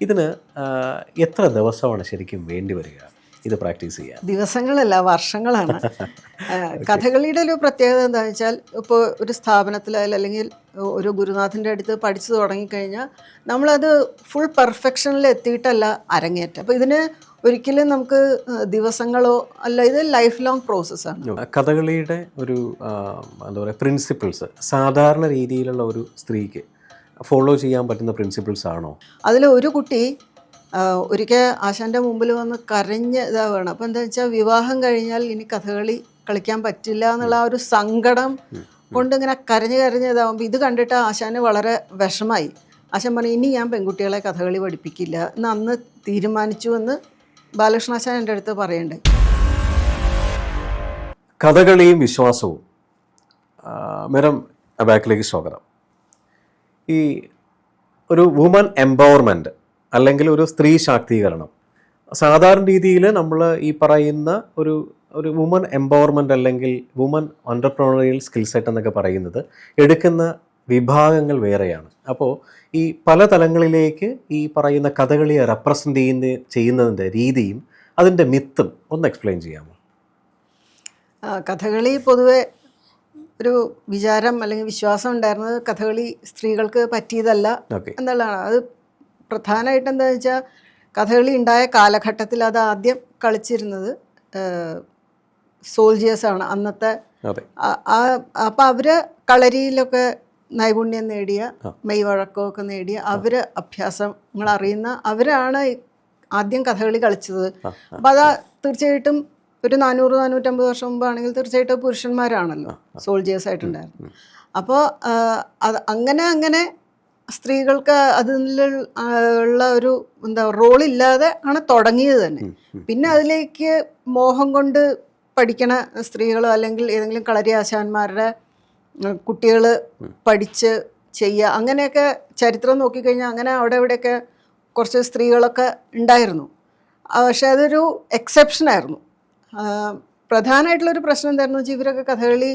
ഇതിന് എത്ര ദിവസമാണ് ശരിക്കും വേണ്ടി വരിക? ഇത് പ്രാക്ടീസ് ചെയ്യാൻ. ദിവസങ്ങളല്ല വർഷങ്ങളാണ്. കഥകളിയുടെ ഒരു പ്രത്യേകത എന്താണെന്ന് വെച്ചാൽ ഇപ്പോൾ ഒരു സ്ഥാപനത്തിലായാലും അല്ലെങ്കിൽ ഒരു ഗുരുനാഥന്റെ അടുത്ത് പഠിച്ചു തുടങ്ങിക്കഴിഞ്ഞാൽ നമ്മളത് ഫുൾ പെർഫെക്ഷനിൽ എത്തിയിട്ടല്ല അരങ്ങേറ്റം. അപ്പോൾ ഇതിന് ഒരിക്കലും നമുക്ക് ദിവസങ്ങളോ അല്ല ഇത് ലൈഫ് ലോങ് പ്രോസസ്സാണ് കഥകളിയുടെ ഒരു എന്താ പറയുക പ്രിൻസിപ്പിൾസ് സാധാരണ രീതിയിലുള്ള ഒരു സ്ത്രീക്ക് ഫോളോ ചെയ്യാൻ പറ്റുന്ന പ്രിൻസിപ്പിൾസ് ആണോ? അതിൽ ഒരു കുട്ടി ഒരിക്കൽ ആശാന്റെ മുമ്പിൽ വന്ന് കരഞ്ഞ് ഇതാവുകയാണ് അപ്പോൾ എന്താ വെച്ചാൽ വിവാഹം കഴിഞ്ഞാൽ ഇനി കഥകളി കളിക്കാൻ പറ്റില്ല എന്നുള്ള ആ ഒരു സങ്കടം കൊണ്ട് ഇങ്ങനെ കരഞ്ഞ് കരഞ്ഞ് ഇതാവുമ്പോൾ ഇത് കണ്ടിട്ട് ആശാന് വളരെ വിഷമായി. ആശാൻ പറഞ്ഞു ഇനി ഞാൻ പെൺകുട്ടികളെ കഥകളി പഠിപ്പിക്കില്ല. എന്ന് അന്ന് തീരുമാനിച്ചു എന്ന് ബാലകൃഷ്ണ ആശാൻ എന്റെ അടുത്ത് പറയണ്ടേ. കഥകളിയും വിശ്വാസവും. മേഡം ബാക്കിലേക്ക് സ്വാഗതം. ഈ ഒരു വുമൺ എംപവർമെന്റ് അല്ലെങ്കിൽ ഒരു സ്ത്രീ ശാക്തീകരണം. സാധാരണ രീതിയിൽ നമ്മൾ ഈ പറയുന്ന ഒരു ഒരു വുമൺ എംപവർമെന്റ് അല്ലെങ്കിൽ വുമൺ ഓണ്ടർപ്രണറിയൽ സ്കിൽ സെറ്റ് എന്നൊക്കെ പറയുന്നത് എടുക്കുന്ന വിഭാഗങ്ങൾ വേറെയാണ്. അപ്പോൾ ഈ പല തലങ്ങളിലേക്ക് ഈ പറയുന്ന കഥകളിയെ റെപ്രസെന്റ് ചെയ്യുന്ന ചെയ്യുന്നതിന്റെ രീതിയും അതിന്റെ മിത്തും ഒന്ന് എക്സ്പ്ലെയിൻ ചെയ്യാമോ? കഥകളി പൊതുവെ ഒരു വിചാരം അല്ലെങ്കിൽ വിശ്വാസം ഉണ്ടായിരുന്നത് കഥകളി സ്ത്രീകൾക്ക് പറ്റിയതല്ല എന്നുള്ളതാണ്. അത് പ്രധാനമായിട്ട് എന്താ വെച്ചാൽ കഥകളി ഉണ്ടായ കാലഘട്ടത്തിൽ അത് ആദ്യം കളിച്ചിരുന്നത് സോൾജിയേഴ്സാണ് അന്നത്തെ അപ്പം അവർ കളരിയിലൊക്കെ നൈപുണ്യം നേടിയ മെയ് വഴക്കമൊക്കെ നേടിയ അവർ അഭ്യാസങ്ങൾ അറിയുന്ന അവരാണ് ആദ്യം കഥകളി കളിച്ചത്. അപ്പം അത് തീർച്ചയായിട്ടും ഒരു നാനൂറ് നാനൂറ്റമ്പത് വർഷം മുമ്പാണെങ്കിൽ തീർച്ചയായിട്ടും പുരുഷന്മാരാണല്ലോ. സോൾജിയേഴ്സ് ആയിട്ടുണ്ടായിരുന്നു. അപ്പോൾ അത് അങ്ങനെ അങ്ങനെ സ്ത്രീകൾക്ക് അതിൽ ഉള്ള ഒരു എന്താ റോളില്ലാതെ ആണ് തുടങ്ങിയത് തന്നെ. പിന്നെ അതിലേക്ക് മോഹം കൊണ്ട് പഠിക്കണ സ്ത്രീകളോ അല്ലെങ്കിൽ ഏതെങ്കിലും കളരി ആശാന്മാരുടെ കുട്ടികൾ പഠിച്ച് ചെയ്യുക അങ്ങനെയൊക്കെ ചരിത്രം നോക്കിക്കഴിഞ്ഞാൽ അങ്ങനെ അവിടെ ഇവിടെയൊക്കെ കുറച്ച് സ്ത്രീകളൊക്കെ ഉണ്ടായിരുന്നു. പക്ഷേ അതൊരു എക്സെപ്ഷനായിരുന്നു പ്രധാനമായിട്ടുള്ളൊരു പ്രശ്നം എന്തായിരുന്നു വെച്ചാൽ ഇവരൊക്കെ കഥകളി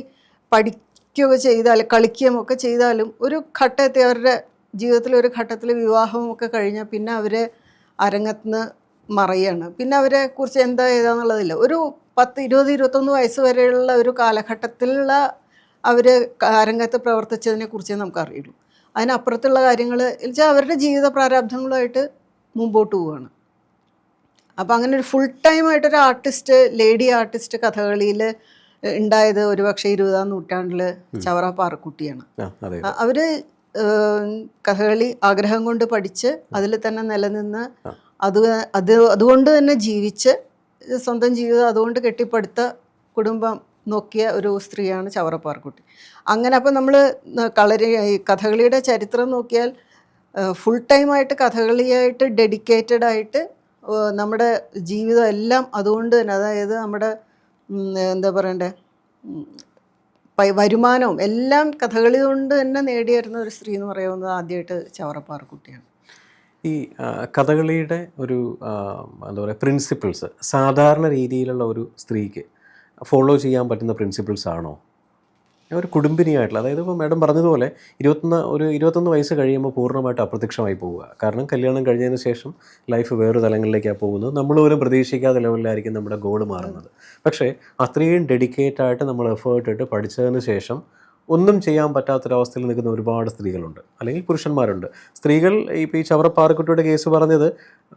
പഠിക്കുകയൊക്കെ ചെയ്താൽ കളിക്കുകയും ഒക്കെ ചെയ്താലും ഒരു ഘട്ടത്തിൽ അവരുടെ ജീവിതത്തിലെ ഒരു ഘട്ടത്തിൽ വിവാഹവും ഒക്കെ കഴിഞ്ഞാൽ പിന്നെ അവർ അരങ്ങത്തുനിന്ന് മറയാണ്. പിന്നെ അവരെ കുറിച്ച് എന്താ ഏതാന്നുള്ളതില്ല. ഒരു പത്ത് ഇരുപത് ഇരുപത്തൊന്ന് വയസ്സ് വരെയുള്ള ഒരു കാലഘട്ടത്തിലുള്ള അവർ അരങ്ങത്ത് പ്രവർത്തിച്ചതിനെ കുറിച്ചേ നമുക്കറിയുള്ളൂ. അതിനപ്പുറത്തുള്ള കാര്യങ്ങൾ വെച്ചാൽ അവരുടെ ജീവിത പ്രാരാബ്ദങ്ങളുമായിട്ട് മുമ്പോട്ട് പോവുകയാണ് അപ്പോൾ അങ്ങനെ ഒരു ഫുൾ ടൈം ആയിട്ടൊരു ആർട്ടിസ്റ്റ് ലേഡി ആർട്ടിസ്റ്റ് കഥകളിയിൽ ഉണ്ടായത് ഒരുപക്ഷെ ഇരുപതാം നൂറ്റാണ്ടിൽ ചവറ പാറക്കുട്ടിയാണ്. അവർ അവർ കഥകളി ആഗ്രഹം കൊണ്ട് പഠിച്ച് അതിൽ തന്നെ നിലനിന്ന് അത് അത് അതുകൊണ്ട് തന്നെ ജീവിച്ച് സ്വന്തം ജീവിതം അതുകൊണ്ട് കെട്ടിപ്പടുത്ത കുടുംബം നോക്കിയ ഒരു സ്ത്രീയാണ് ചവറപ്പാർക്കുട്ടി അങ്ങനെ അപ്പം നമ്മൾ കളരി കഥകളിയുടെ ചരിത്രം നോക്കിയാൽ ഫുൾ ടൈമായിട്ട് കഥകളിയായിട്ട് ഡെഡിക്കേറ്റഡ് ആയിട്ട് നമ്മുടെ ജീവിതം എല്ലാം അതുകൊണ്ട് തന്നെ അതായത് നമ്മുടെ എന്താ പറയണ്ടേ വരുമാനവും എല്ലാം കഥകളി കൊണ്ട് തന്നെ നേടിയിരുന്ന ഒരു സ്ത്രീ എന്ന് പറയുന്നത് ആദ്യമായിട്ട് ചവറപ്പാറക്കുട്ടിയാണ് ഈ കഥകളിയുടെ ഒരു എന്താ പറയുക പ്രിൻസിപ്പിൾസ് സാധാരണ രീതിയിലുള്ള ഒരു സ്ത്രീക്ക് ഫോളോ ചെയ്യാൻ പറ്റുന്ന പ്രിൻസിപ്പിൾസ് ആണോ? ഒരു കുടുംബിനിയായിട്ടുള്ള അതായത് ഇപ്പോൾ മാഡം പറഞ്ഞതുപോലെ ഇരുപത്തൊന്ന് ഒരു ഇരുപത്തൊന്ന് വയസ്സ് കഴിയുമ്പോൾ പൂർണമായിട്ട് അപ്രത്യക്ഷമായി പോവുക. കാരണം കല്യാണം കഴിഞ്ഞതിന് ശേഷം ലൈഫ് വേറൊരു തലങ്ങളിലേക്കാണ് പോകുന്നത്. നമ്മൾ പോലും പ്രതീക്ഷിക്കാത്ത ലെവലിലായിരിക്കും നമ്മുടെ ഗോൾ മാറുന്നത്. പക്ഷേ അത്രയും ഡെഡിക്കേറ്റ് ആയിട്ട് നമ്മൾ എഫേർട്ട് ഇട്ട് പഠിച്ചതിന് ശേഷം ഒന്നും ചെയ്യാൻ പറ്റാത്തൊരവസ്ഥയിൽ നിൽക്കുന്ന ഒരുപാട് സ്ത്രീകളുണ്ട്. അല്ലെങ്കിൽ പുരുഷന്മാരുണ്ട്. സ്ത്രീകൾ ഇപ്പോൾ ഈ ചവറപ്പാറക്കുട്ടിയുടെ കേസ് പറഞ്ഞത്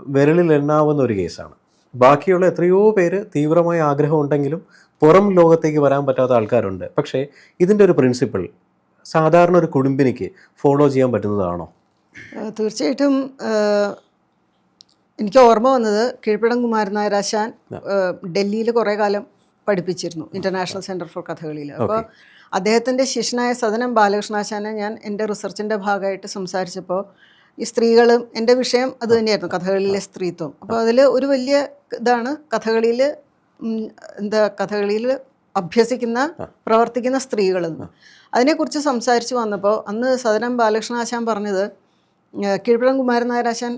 വിരലിൽ എണ്ണാവുന്ന ഒരു കേസാണ്. ബാക്കിയുള്ള എത്രയോ പേര് തീവ്രമായ ആഗ്രഹം ഉണ്ടെങ്കിലും പുറം ലോകത്തേക്ക് വരാൻ പറ്റാത്ത ആൾക്കാരുണ്ട്. പക്ഷേ ഇതിന്റെ ഒരു പ്രിൻസിപ്പിൾ സാധാരണ ഒരു കുടുംബിനിക്ക് ഫോളോ ചെയ്യാൻ പറ്റുന്നതാണോ? തീർച്ചയായിട്ടും എനിക്ക് ഓർമ്മ വന്നത് കീഴ്പ്പിടം കുമാരൻ നായരാശാൻ ഡൽഹിയിൽ കുറേ കാലം പഠിപ്പിച്ചിരുന്നു ഇന്റർനാഷണൽ സെന്റർ ഫോർ കഥകളിയിൽ. അപ്പോൾ അദ്ദേഹത്തിന്റെ ശിഷ്യനായ സദനം ബാലകൃഷ്ണാശാനെ ഞാൻ എന്റെ റിസർച്ചിന്റെ ഭാഗമായിട്ട് സംസാരിച്ചപ്പോൾ ഈ സ്ത്രീകളും എന്റെ വിഷയം അതുതന്നെയായിരുന്നു കഥകളിയിലെ സ്ത്രീത്വം. അപ്പോൾ അതിൽ ഒരു വലിയ ഇതാണ് കഥകളിയിൽ എന്താ കഥകളിയിൽ അഭ്യസിക്കുന്ന പ്രവർത്തിക്കുന്ന സ്ത്രീകളെന്ന് അതിനെക്കുറിച്ച് സംസാരിച്ച് വന്നപ്പോൾ അന്ന് സദനം ബാലകൃഷ്ണാശാൻ പറഞ്ഞത് ഏഹ് കീഴ്പ്പുറം കുമാരൻ നായരാശാൻ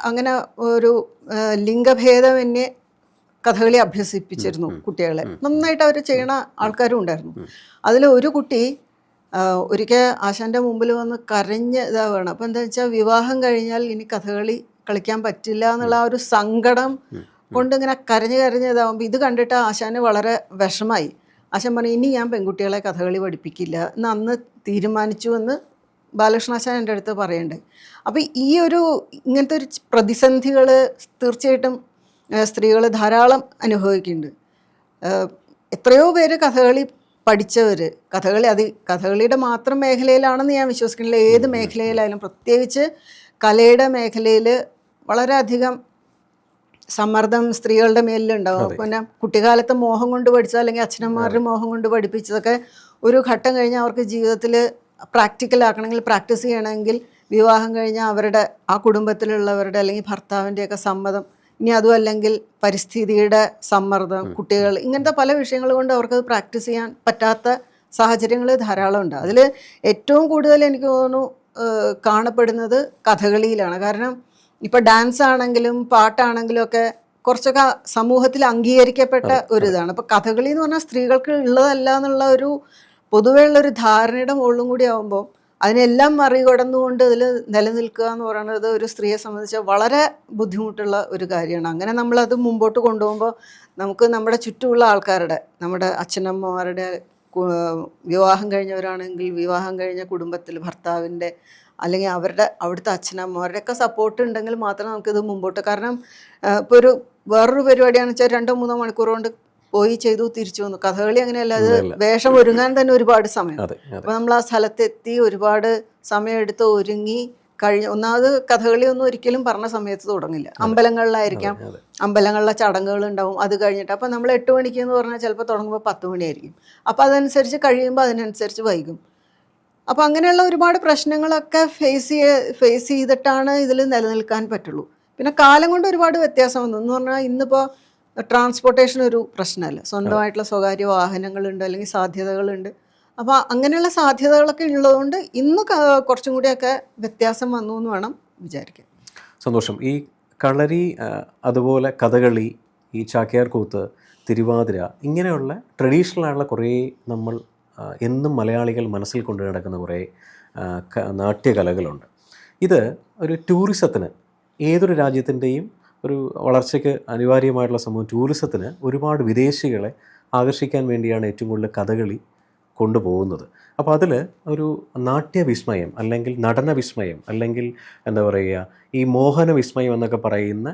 അങ്ങനെ ഒരു ലിംഗഭേദമന്യേ കഥകളി അഭ്യസിപ്പിച്ചിരുന്നു കുട്ടികളെ. നന്നായിട്ട് അവർ ചെയ്യണ ആൾക്കാരും ഉണ്ടായിരുന്നു. അതിൽ ഒരു കുട്ടി ഒരിക്കൽ ആശാന്റെ മുമ്പിൽ വന്ന് കരഞ്ഞ് ഇതാവുകയാണ് അപ്പോൾ എന്താ വെച്ചാൽ വിവാഹം കഴിഞ്ഞാൽ ഇനി കഥകളി കളിക്കാൻ പറ്റില്ല എന്നുള്ള ആ ഒരു സങ്കടം കൊണ്ട് ഇങ്ങനെ കരഞ്ഞ് കരഞ്ഞ് ഇതാവുമ്പോൾ ഇത് കണ്ടിട്ട് ആശാന് വളരെ വിഷമായി. ആശാൻ പറഞ്ഞു ഇനി ഞാൻ പെൺകുട്ടികളെ കഥകളി പഠിപ്പിക്കില്ല. എന്ന് അന്ന് തീരുമാനിച്ചു എന്ന് ബാലകൃഷ്ണാശാൻ എന്റെ അടുത്ത് പറയുന്നുണ്ട് അപ്പോൾ ഈ ഒരു ഇങ്ങനത്തെ ഒരു പ്രതിസന്ധികൾ തീർച്ചയായിട്ടും സ്ത്രീകൾ ധാരാളം അനുഭവിക്കുന്നുണ്ട്. എത്രയോ പേര് കഥകളി പഠിച്ചവർ കഥകളി അത് കഥകളിയുടെ മാത്രം മേഖലയിലാണെന്ന് ഞാൻ വിശ്വസിക്കുന്നില്ല. ഏത് മേഖലയിലായാലും പ്രത്യേകിച്ച് കലയുടെ മേഖലയിൽ വളരെയധികം സമ്മർദ്ദം സ്ത്രീകളുടെ മേലിലുണ്ടാവും. പിന്നെ കുട്ടിക്കാലത്ത് മോഹം കൊണ്ട് പഠിച്ച അല്ലെങ്കിൽ അച്ഛനമ്മമാരുടെ മോഹം കൊണ്ട് പഠിപ്പിച്ചതൊക്കെ ഒരു ഘട്ടം കഴിഞ്ഞാൽ അവർക്ക് ജീവിതത്തിൽ പ്രാക്ടിക്കൽ ആക്കണമെങ്കിൽ പ്രാക്ടീസ് ചെയ്യണമെങ്കിൽ വിവാഹം കഴിഞ്ഞാൽ അവരുടെ ആ കുടുംബത്തിലുള്ളവരുടെ അല്ലെങ്കിൽ ഭർത്താവിന്റെയൊക്കെ സമ്മതം ഇനി അതും അല്ലെങ്കിൽ പരിസ്ഥിതിയുടെ സമ്മർദ്ദം കുട്ടികൾ ഇങ്ങനത്തെ പല വിഷയങ്ങൾ കൊണ്ട് അവർക്ക് പ്രാക്ടീസ് ചെയ്യാൻ പറ്റാത്ത സാഹചര്യങ്ങൾ ധാരാളമുണ്ട് അതിൽ ഏറ്റവും കൂടുതൽ എനിക്ക് തോന്നുന്നു കാണപ്പെടുന്നത് കഥകളിയിലാണ്. കാരണം ഇപ്പോൾ ഡാൻസ് ആണെങ്കിലും പാട്ടാണെങ്കിലും ഒക്കെ കുറച്ചൊക്കെ സമൂഹത്തിൽ അംഗീകരിക്കപ്പെട്ട ഒരു ഇതാണ്. അപ്പോൾ കഥകളി എന്ന് പറഞ്ഞാൽ സ്ത്രീകൾക്ക് ഉള്ളതല്ല എന്നുള്ള ഒരു പൊതുവേ ഉള്ള ഒരു ധാരണയുടെ മുകളിലും കൂടി ആകുമ്പോൾ അതിനെല്ലാം മറികടന്നുകൊണ്ട് ഇതിൽ നിലനിൽക്കുക എന്ന് പറയുന്നത് ഒരു സ്ത്രീയെ സംബന്ധിച്ച് വളരെ ബുദ്ധിമുട്ടുള്ള ഒരു കാര്യമാണ്. അങ്ങനെ നമ്മളത് മുമ്പോട്ട് കൊണ്ടുപോകുമ്പോൾ നമുക്ക് നമ്മുടെ ചുറ്റുമുള്ള ആൾക്കാരുടെ നമ്മുടെ അച്ഛനമ്മമാരുടെ വിവാഹം കഴിഞ്ഞവരാണെങ്കിൽ വിവാഹം കഴിഞ്ഞ കുടുംബത്തിൽ ഭർത്താവിന്റെ അല്ലെങ്കിൽ അവരുടെ അവിടുത്തെ അച്ഛനമ്മമാരുടെയൊക്കെ സപ്പോർട്ട് ഉണ്ടെങ്കിൽ മാത്രമേ നമുക്കിത് മുമ്പോട്ട് കാരണം ഇപ്പോൾ ഒരു വേറൊരു പരിപാടിയാണെന്ന് വെച്ചാൽ രണ്ടോ മൂന്നോ മണിക്കൂർ കൊണ്ട് പോയി ചെയ്തു തിരിച്ചു വന്നു. കഥകളി അങ്ങനെയല്ല അത് വേഷം ഒരുങ്ങാൻ തന്നെ ഒരുപാട് സമയം. അപ്പോൾ നമ്മൾ ആ സ്ഥലത്തെത്തി ഒരുപാട് സമയമെടുത്ത് ഒരുങ്ങി കഴിഞ്ഞ ഒന്നാമത് കഥകളി ഒന്നും ഒരിക്കലും പറഞ്ഞ സമയത്ത് തുടങ്ങില്ല. അമ്പലങ്ങളിലായിരിക്കാം. അമ്പലങ്ങളിലെ ചടങ്ങുകൾ ഉണ്ടാവും അത് കഴിഞ്ഞിട്ട് അപ്പോൾ നമ്മൾ എട്ട് മണിക്ക് എന്ന് പറഞ്ഞാൽ ചിലപ്പോൾ തുടങ്ങുമ്പോൾ പത്ത് മണിയായിരിക്കും. അപ്പോൾ അതനുസരിച്ച് കഴിയുമ്പോൾ അതിനനുസരിച്ച് വൈകും. അപ്പോൾ അങ്ങനെയുള്ള ഒരുപാട് പ്രശ്നങ്ങളൊക്കെ ഫേസ് ചെയ്യ ഫേസ് ചെയ്തിട്ടാണ് ഇതിൽ നിലനിൽക്കാൻ പറ്റുള്ളൂ. പിന്നെ കാലം കൊണ്ട് ഒരുപാട് വ്യത്യാസം വന്നു. എന്ന് പറഞ്ഞാൽ ഇന്നിപ്പോൾ ട്രാൻസ്പോർട്ടേഷൻ ഒരു പ്രശ്നമല്ല. സ്വന്തമായിട്ടുള്ള സ്വകാര്യ വാഹനങ്ങളുണ്ട് അല്ലെങ്കിൽ സാധ്യതകളുണ്ട്. അപ്പോൾ അങ്ങനെയുള്ള സാധ്യതകളൊക്കെ ഉള്ളതുകൊണ്ട് ഇന്ന് കുറച്ചും കൂടിയൊക്കെ വ്യത്യാസം വന്നു എന്ന് വേണം വിചാരിക്കാൻ. സന്തോഷം. ഈ കളരി അതുപോലെ കഥകളി ഈ ചാക്യാർ കൂത്ത് തിരുവാതിര ഇങ്ങനെയുള്ള ട്രഡീഷണൽ ആയിട്ടുള്ള കുറേ നമ്മൾ എന്നും മലയാളികൾ മനസ്സിൽ കൊണ്ടു നടക്കുന്ന കുറേ നാട്യകലകളുണ്ട്. ഇത് ഒരു ടൂറിസത്തിന് ഏതൊരു രാജ്യത്തിന്റെയും ഒരു വളർച്ചയ്ക്ക് അനിവാര്യമായിട്ടുള്ള സംഭവം ടൂറിസത്തിന് ഒരുപാട് വിദേശികളെ ആകർഷിക്കാൻ വേണ്ടിയാണ് ഏറ്റവും കൂടുതൽ കഥകളി കൊണ്ടുപോകുന്നത്. അപ്പോൾ അതിൽ ഒരു നാട്യവിസ്മയം അല്ലെങ്കിൽ നടന വിസ്മയം അല്ലെങ്കിൽ എന്താ പറയുക ഈ മോഹന വിസ്മയം എന്നൊക്കെ പറയുന്ന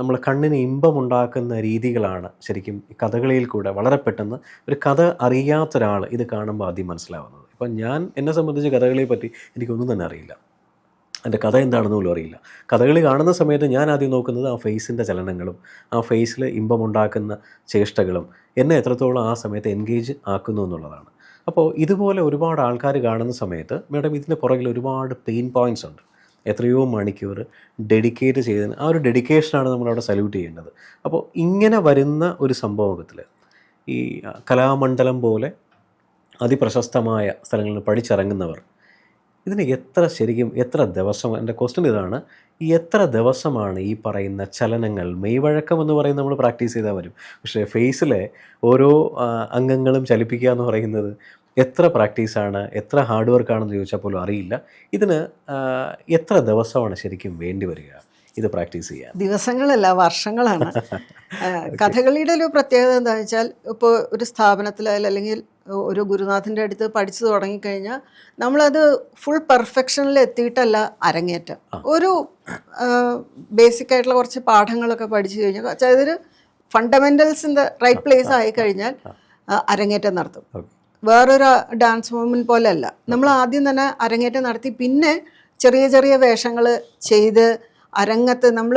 നമ്മൾ കണ്ണിന് ഇമ്പമുണ്ടാക്കുന്ന രീതികളാണ് ശരിക്കും കഥകളിയിൽ കൂടെ വളരെ പെട്ടെന്ന് ഒരു കഥ അറിയാത്ത ഒരാൾ ഇത് കാണുമ്പോൾ ആദ്യം മനസ്സിലാവുന്നത്. ഇപ്പം ഞാൻ എന്നെ സംബന്ധിച്ച് കഥകളിയെ പറ്റി എനിക്കൊന്നും തന്നെ അറിയില്ല. എന്റെ കഥ എന്താണെന്ന് പോലും അറിയില്ല. കഥകളി കാണുന്ന സമയത്ത് ഞാൻ ആദ്യം നോക്കുന്നത് ആ ഫേസിന്റെ ചലനങ്ങളും ആ ഫേസിൽ ഇമ്പമുണ്ടാക്കുന്ന ചേഷ്ടകളും എന്നെ എത്രത്തോളം ആ സമയത്ത് എൻഗേജ് ആക്കുന്നു എന്നുള്ളതാണ്. അപ്പോൾ ഇതുപോലെ ഒരുപാട് ആൾക്കാർ കാണുന്ന സമയത്ത് മേഡം ഇതിന് പുറകിൽ ഒരുപാട് പെയിൻ പോയിന്റ്സ് ഉണ്ട്. എത്രയോ മണിക്കൂർ ഡെഡിക്കേറ്റ് ചെയ്തതിന് ആ ഒരു ഡെഡിക്കേഷനാണ് നമ്മളവിടെ സല്യൂട്ട് ചെയ്യേണ്ടത്. അപ്പോൾ ഇങ്ങനെ വരുന്ന ഒരു സംഭവത്തിൽ ഈ കലാമണ്ഡലം പോലെ അതിപ്രശസ്തമായ സ്ഥലങ്ങളിൽ പഠിച്ചിറങ്ങുന്നവർ ഇതിന് എത്ര ശരിക്കും എത്ര ദിവസം എന്റെ ക്വസ്റ്റ്യൻ ഇതാണ് ഈ എത്ര ദിവസമാണ് ഈ പറയുന്ന ചലനങ്ങൾ മെയ്വഴക്കം എന്ന് പറയുന്നത് നമ്മൾ പ്രാക്ടീസ് ചെയ്താൽ വരും. പക്ഷേ ഫേസിലെ ഓരോ അംഗങ്ങളും ചലിപ്പിക്കുക എന്ന് പറയുന്നത് എത്ര പ്രാക്ടീസാണ് എത്ര ഹാർഡ് വർക്കാണെന്ന് ചോദിച്ചാൽ പോലും അറിയില്ല. ഇതിന് എത്ര ദിവസമാണ് ശരിക്കും വേണ്ടി വരിക? ഇത് പ്രാക്ടീസ് ചെയ്യാൻ. ദിവസങ്ങളല്ല വർഷങ്ങളാണ്. കഥകളിയുടെ ഒരു പ്രത്യേകത എന്താണെന്ന് വെച്ചാൽ ഇപ്പോൾ ഒരു സ്ഥാപനത്തിലായാലും അല്ലെങ്കിൽ ഒരു ഗുരുനാഥന്റെ അടുത്ത് പഠിച്ചു തുടങ്ങിക്കഴിഞ്ഞാൽ നമ്മളത് ഫുൾ പെർഫെക്ഷനിൽ എത്തിയിട്ടല്ല അരങ്ങേറ്റം. ഒരു ബേസിക് ആയിട്ടുള്ള കുറച്ച് പാഠങ്ങളൊക്കെ പഠിച്ചു കഴിഞ്ഞാൽ അതായത് ഒരു ഫണ്ടമെന്റൽസിന്റെ റൈറ്റ് പ്ലേസ് ആയി കഴിഞ്ഞാൽ അരങ്ങേറ്റം നടത്തും. വേറൊരു ഡാൻസ് പോലെ പോലെയല്ല നമ്മൾ ആദ്യം തന്നെ അരങ്ങേറ്റം നടത്തി പിന്നെ ചെറിയ ചെറിയ വേഷങ്ങൾ ചെയ്ത് അരങ്ങത്ത് നമ്മൾ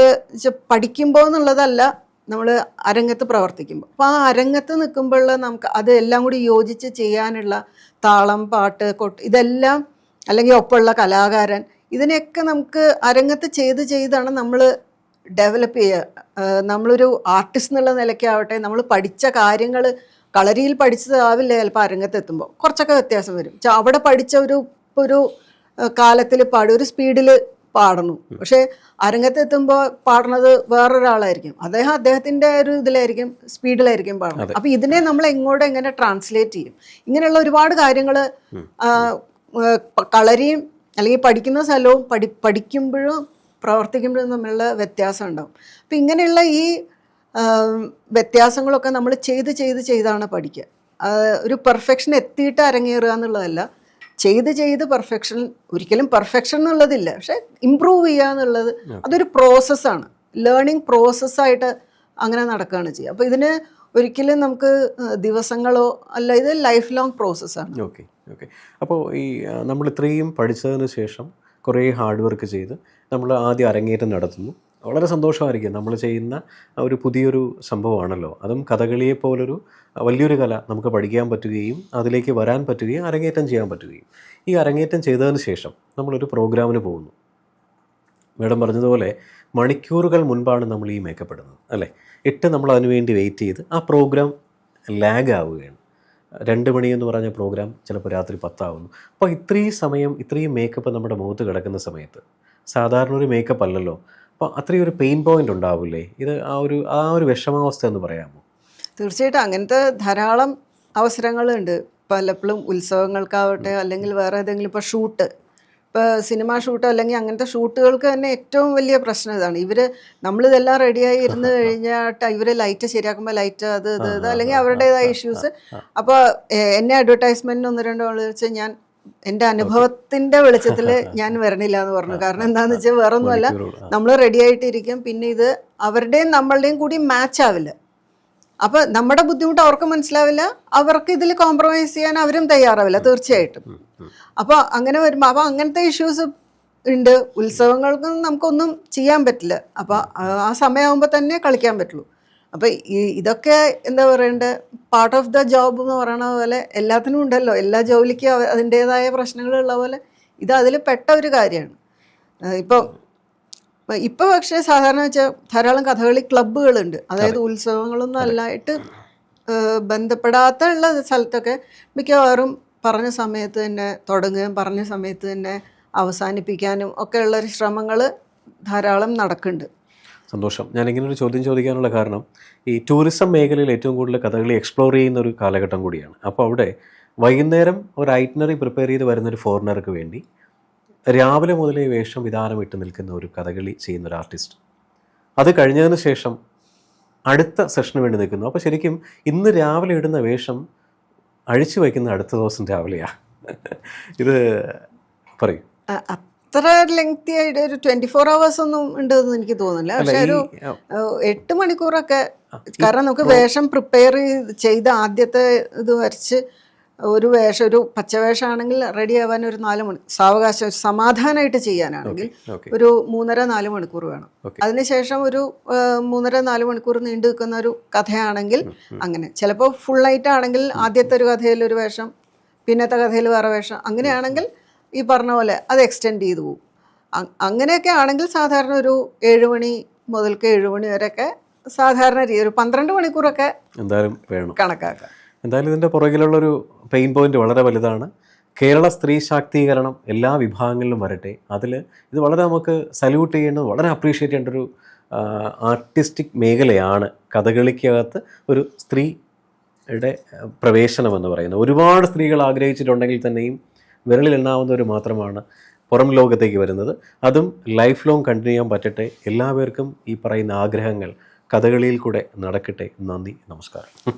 പഠിക്കുമ്പോൾ എന്നുള്ളതല്ല നമ്മൾ അരങ്ങത്ത് പ്രവർത്തിക്കുമ്പോൾ അപ്പോൾ ആ അരങ്ങത്ത് നിൽക്കുമ്പോഴുള്ള നമുക്ക് അതെല്ലാം കൂടി യോജിച്ച് ചെയ്യാനുള്ള താളം പാട്ട് കൊട്ട് ഇതെല്ലാം അല്ലെങ്കിൽ ഒപ്പമുള്ള കലാകാരൻ ഇതിനെയൊക്കെ നമുക്ക് അരങ്ങത്ത് ചെയ്ത് ചെയ്താണ് നമ്മൾ ഡെവലപ്പ് ചെയ്യുക നമ്മളൊരു ആർട്ടിസ്റ്റ് എന്നുള്ള നിലയ്ക്കാവട്ടെ നമ്മൾ പഠിച്ച കാര്യങ്ങൾ കളരിയിൽ പഠിച്ചതാവില്ല ചിലപ്പോൾ അരങ്ങത്ത് എത്തുമ്പോൾ കുറച്ചൊക്കെ വ്യത്യാസം വരും. അവിടെ പഠിച്ച ഒരു ഒരു കാലത്തിൽ പാടും ഒരു സ്പീഡിൽ പാടണു. പക്ഷേ അരങ്ങത്തെത്തുമ്പോൾ പാടുന്നത് വേറൊരാളായിരിക്കും. അദ്ദേഹം അദ്ദേഹത്തിന്റെ ഒരു ഇതിലായിരിക്കും സ്പീഡിലായിരിക്കും പാടുന്നത്. അപ്പോൾ ഇതിനെ നമ്മൾ എങ്ങോട്ട് എങ്ങനെ ട്രാൻസ്ലേറ്റ് ചെയ്യും? ഇങ്ങനെയുള്ള ഒരുപാട് കാര്യങ്ങൾ കളരിയും അല്ലെങ്കിൽ പഠിക്കുന്ന സ്ഥലവും പഠി പഠിക്കുമ്പോഴും പ്രവർത്തിക്കുമ്പോഴും തമ്മിലുള്ള വ്യത്യാസം ഉണ്ടാവും. അപ്പം ഇങ്ങനെയുള്ള ഈ വ്യത്യാസങ്ങളൊക്കെ നമ്മൾ ചെയ്ത് ചെയ്ത് ചെയ്താണ് പഠിക്കുക. ഒരു പെർഫെക്ഷൻ എത്തിയിട്ട് അരങ്ങേറുക എന്നുള്ളതല്ല. ചെയ്ത് ചെയ്ത് പെർഫെക്ഷൻ ഒരിക്കലും പെർഫെക്ഷൻ എന്നുള്ളതില്ല. പക്ഷെ ഇമ്പ്രൂവ് ചെയ്യുക എന്നുള്ളത് അതൊരു പ്രോസസ്സാണ് ലേണിംഗ് പ്രോസസ്സായിട്ട് അങ്ങനെ നടക്കുകയാണ് ചെയ്യുക. അപ്പോൾ ഇതിന് ഒരിക്കലും നമുക്ക് ദിവസങ്ങളോ അല്ല ഇത് ലൈഫ് ലോങ് പ്രോസസ്സാണ് ഓക്കെ ഓക്കെ അപ്പോൾ ഈ നമ്മൾ ഇത്രയും പഠിച്ചതിന് ശേഷം കുറേ ഹാർഡ് വർക്ക് ചെയ്ത് നമ്മൾ ആദ്യം അരങ്ങേറ്റം നടത്തുന്നു. വളരെ സന്തോഷമായിരിക്കും. നമ്മൾ ചെയ്യുന്ന ഒരു പുതിയൊരു സംഭവമാണല്ലോ. അതും കഥകളിയെ പോലൊരു വലിയൊരു കല നമുക്ക് പഠിക്കാൻ പറ്റുകയും അതിലേക്ക് വരാൻ പറ്റുകയും അരങ്ങേറ്റം ചെയ്യാൻ പറ്റുകയും. ഈ അരങ്ങേറ്റം ചെയ്തതിന് ശേഷം നമ്മളൊരു പ്രോഗ്രാമിന് പോകുന്നു. മേഡം പറഞ്ഞതുപോലെ മണിക്കൂറുകൾ മുൻപാണ് നമ്മൾ ഈ മേക്കപ്പ് ഇടുന്നത് അല്ലേ? എട്ട് നമ്മൾ അതിനു വേണ്ടി വെയിറ്റ് ചെയ്ത് ആ പ്രോഗ്രാം ലാഗ് ആവുകയാണ്. രണ്ട് മണി എന്ന് പറഞ്ഞ പ്രോഗ്രാം ചിലപ്പോൾ രാത്രി പത്താവുന്നു. അപ്പോൾ ഇത്രയും സമയം ഇത്രയും മേക്കപ്പ് നമ്മുടെ മുഖത്ത് കിടക്കുന്ന സമയത്ത് സാധാരണ ഒരു മേക്കപ്പ് അല്ലല്ലോ. അപ്പോൾ അത്രയും ഒരു പെയിൻ പോയിന്റ് ഉണ്ടാവില്ലേ? ഇത് ആ ഒരു ആ ഒരു വിഷമാവസ്ഥ എന്ന് പറയാമോ? തീർച്ചയായിട്ടും അങ്ങനത്തെ ധാരാളം അവസരങ്ങളുണ്ട്. പലപ്പോഴും ഉത്സവങ്ങൾക്കാവട്ടെ അല്ലെങ്കിൽ വേറെ ഏതെങ്കിലും ഇപ്പോൾ ഷൂട്ട്. ഇപ്പോൾ സിനിമ ഷൂട്ട് അല്ലെങ്കിൽ അങ്ങനത്തെ ഷൂട്ടുകൾക്ക് തന്നെ ഏറ്റവും വലിയ പ്രശ്നം ഇതാണ്. ഇവർ നമ്മളിതെല്ലാം റെഡിയായി ഇരുന്ന് കഴിഞ്ഞിട്ട് ഇവർ ലൈറ്റ് ശരിയാക്കുമ്പോൾ ലൈറ്റ് അത് ഇത് അല്ലെങ്കിൽ അവരുടേതായ ഇഷ്യൂസ് അപ്പോൾ എന്നെ അഡ്വർടൈസ്മെന്റിന് ഒന്ന് രണ്ടോ വെച്ചാൽ വെച്ച് ഞാൻ എന്റെ അനുഭവത്തിന്റെ വെളിച്ചത്തിൽ ഞാൻ വരണില്ല എന്ന് പറഞ്ഞു കാരണം എന്താന്ന് വെച്ചാൽ വേറെ ഒന്നുമല്ല നമ്മൾ റെഡി ആയിട്ടിരിക്കും. പിന്നെ ഇത് അവരുടെയും നമ്മളുടെയും കൂടി മാച്ച് ആവില്ല. അപ്പൊ നമ്മുടെ ബുദ്ധിമുട്ട് അവർക്ക് മനസ്സിലാവില്ല. അവർക്ക് ഇതിൽ കോംപ്രമൈസ് ചെയ്യാൻ അവരും തയ്യാറാവില്ല തീർച്ചയായിട്ടും. അപ്പോൾ അങ്ങനെ വരുമ്പോൾ അപ്പോൾ അങ്ങനത്തെ ഇഷ്യൂസ് ഉണ്ട്. ഉത്സവങ്ങൾക്ക് നമുക്കൊന്നും ചെയ്യാൻ പറ്റില്ല. അപ്പോൾ ആ സമയമാകുമ്പോൾ തന്നെ കളിക്കാൻ പറ്റുള്ളൂ. അപ്പോൾ ഈ ഇതൊക്കെ എന്താ പറയണ്ടേ പാർട്ട് ഓഫ് ദ ജോബ് എന്ന് പറയണ പോലെ എല്ലാത്തിനും ഉണ്ടല്ലോ. എല്ലാ ജോലിക്കും അതിന്റെതായ അതിന്റേതായ പ്രശ്നങ്ങളുള്ള പോലെ ഇത് അതിൽ പെട്ട ഒരു കാര്യമാണ്. ഇപ്പോൾ ഇപ്പോൾ പക്ഷേ സാധാരണ വെച്ചാൽ ധാരാളം കഥകളി ക്ലബ്ബുകളുണ്ട്. അതായത് ഉത്സവങ്ങളൊന്നും അല്ലായിട്ട് ബന്ധപ്പെടാത്ത ഉള്ള സ്ഥലത്തൊക്കെ മിക്കവാറും പറഞ്ഞ സമയത്ത് തന്നെ തുടങ്ങുകയും പറഞ്ഞ സമയത്ത് തന്നെ അവസാനിപ്പിക്കാനും ഒക്കെ ഉള്ളൊരു ശ്രമങ്ങൾ ധാരാളം നടക്കുന്നുണ്ട്. സന്തോഷം. ഞാനിങ്ങനെ ഒരു ചോദ്യം ചോദിക്കാനുള്ള കാരണം ഈ ടൂറിസം മേഖലയിൽ ഏറ്റവും കൂടുതൽ കഥകളി എക്സ്പ്ലോർ ചെയ്യുന്ന ഒരു കാലഘട്ടം കൂടിയാണ്. അപ്പോൾ അവിടെ വൈകുന്നേരം ഒരു ഐറ്റിനറി പ്രിപ്പയർ ചെയ്ത് വരുന്ന ഒരു ഫോറിനർക്ക് വേണ്ടി രാവിലെ മുതലേ വേഷം വിധാനം ഇട്ട് നിൽക്കുന്ന ഒരു കഥകളി ചെയ്യുന്ന ഒരു ആർട്ടിസ്റ്റ് അത് കഴിഞ്ഞതിന് ശേഷം അടുത്ത സെഷന് വേണ്ടി നിൽക്കുന്നു. അപ്പോൾ ശരിക്കും ഇന്ന് രാവിലെ ഇടുന്ന വേഷം അഴിച്ചു വയ്ക്കുന്ന അടുത്ത ദിവസം രാവിലെയാണ് ഇത് പറയൂ. അത്ര ലെങ്തി ആയിട്ട് ഒരു ട്വന്റി ഫോർ അവേഴ്സ് ഒന്നും ഉണ്ടെന്ന് എനിക്ക് തോന്നുന്നില്ല. പക്ഷെ ഒരു എട്ട് മണിക്കൂറൊക്കെ കാരണം നമുക്ക് വേഷം പ്രിപ്പയർ ചെയ്ത് ആദ്യത്തെ ഇത് വരച്ച് ഒരു വേഷം ഒരു പച്ചവേഷമാണെങ്കിൽ റെഡി ആവാൻ ഒരു നാല് മണി സാവകാശം സമാധാനമായിട്ട് ചെയ്യാനാണെങ്കിൽ ഒരു മൂന്നര നാല് മണിക്കൂർ വേണം. അതിനുശേഷം ഒരു മൂന്നര നാല് മണിക്കൂർ നീണ്ടു നിൽക്കുന്ന ഒരു കഥയാണെങ്കിൽ അങ്ങനെ. ചിലപ്പോൾ ഫുൾ നൈറ്റ് ആണെങ്കിൽ ആദ്യത്തെ ഒരു കഥയിൽ ഒരു വേഷം പിന്നത്തെ കഥയിൽ വേറെ വേഷം അങ്ങനെയാണെങ്കിൽ ഈ പറഞ്ഞ പോലെ അത് എക്സ്റ്റെൻഡ് ചെയ്തു പോകും. അങ്ങനെയൊക്കെ ആണെങ്കിൽ സാധാരണ ഒരു ഏഴ് മണി മുതൽക്ക് ഏഴ് മണി വരെയൊക്കെ സാധാരണ രീതി ഒരു പന്ത്രണ്ട് മണിക്കൂറൊക്കെ എന്തായാലും വേണം. കണക്കാക്കാം. എന്തായാലും ഇതിന്റെ പുറകിലുള്ളൊരു പെയിൻ പോയിന്റ് വളരെ വലുതാണ്. കേരള സ്ത്രീ ശാക്തീകരണം എല്ലാ വിഭാഗങ്ങളിലും വരട്ടെ. അതിൽ ഇത് വളരെ നമുക്ക് സല്യൂട്ട് ചെയ്യേണ്ടത് വളരെ അപ്രീഷിയേറ്റ് ചെയ്യേണ്ട ഒരു ആർട്ടിസ്റ്റിക് മേഖലയാണ് കഥകളിക്കകത്ത് ഒരു സ്ത്രീയുടെ പ്രവേശനം എന്ന് പറയുന്നത്. ഒരുപാട് സ്ത്രീകൾ ആഗ്രഹിച്ചിട്ടുണ്ടെങ്കിൽ തന്നെയും വിരലിൽ എണ്ണാവുന്നവർ മാത്രമാണ് പുറം ലോകത്തേക്ക് വരുന്നത്. അതും ലൈഫ് ലോങ് കണ്ടിന്യൂ ചെയ്യാൻ പറ്റട്ടെ. എല്ലാവർക്കും ഈ പറയുന്ന ആഗ്രഹങ്ങൾ കഥകളിയിൽ കൂടെ നടക്കട്ടെ. നന്ദി. നമസ്കാരം.